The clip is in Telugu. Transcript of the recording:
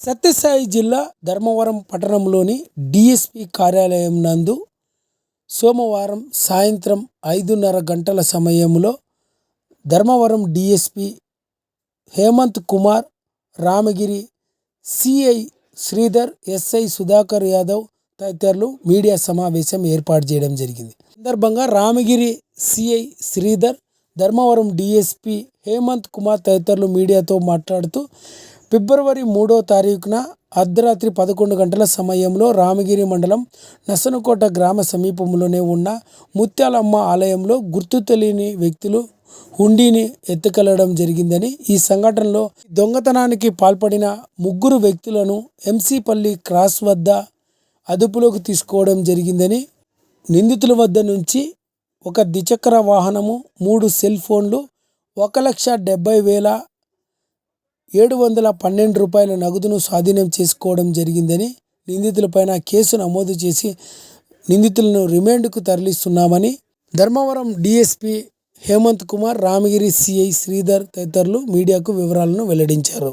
సత్యసాయి జిల్లా ధర్మవరం పట్టణంలోని డిఎస్పి కార్యాలయం నందు సోమవారం సాయంత్రం ఐదున్నర గంటల సమయంలో Dharmavaram DSP Hemanth Kumar Ramagiri CI Sridhar SI Sudhakar Yadav తదితరులు మీడియా సమావేశం ఏర్పాటు చేయడం జరిగింది. సందర్భంగా రామగిరి సిఐ శ్రీధర్ ధర్మవరం డిఎస్పి హేమంత్ కుమార్ తదితరులు మీడియాతో మాట్లాడుతూ ఫిబ్రవరి మూడో తారీఖున అర్ధరాత్రి పదకొండు గంటల సమయంలో రామగిరి మండలం నసనకోట గ్రామ సమీపంలోనే ఉన్న ముత్యాలమ్మ ఆలయంలో గుర్తు తెలియని వ్యక్తులు హుండీని ఎత్తుకెళ్ళడం జరిగిందని ఈ సంఘటనలో దొంగతనానికి పాల్పడిన ముగ్గురు వ్యక్తులను ఎంసీపల్లి క్రాస్ వద్ద అదుపులోకి తీసుకోవడం జరిగిందని నిందితుల వద్ద నుంచి ఒక ద్విచక్ర వాహనము మూడు సెల్ ఫోన్లు ఒక లక్ష డెబ్బై వేల ఏడు వందల పన్నెండు రూపాయల నగదును స్వాధీనం చేసుకోవడం జరిగిందని నిందితులపైన కేసు నమోదు చేసి నిందితులను రిమాండ్కు తరలిస్తున్నామని ధర్మవరం డిఎస్పి హేమంత్ కుమార్ రామగిరి సిఐ శ్రీధర్ తదితరులు మీడియాకు వివరాలను వెల్లడించారు.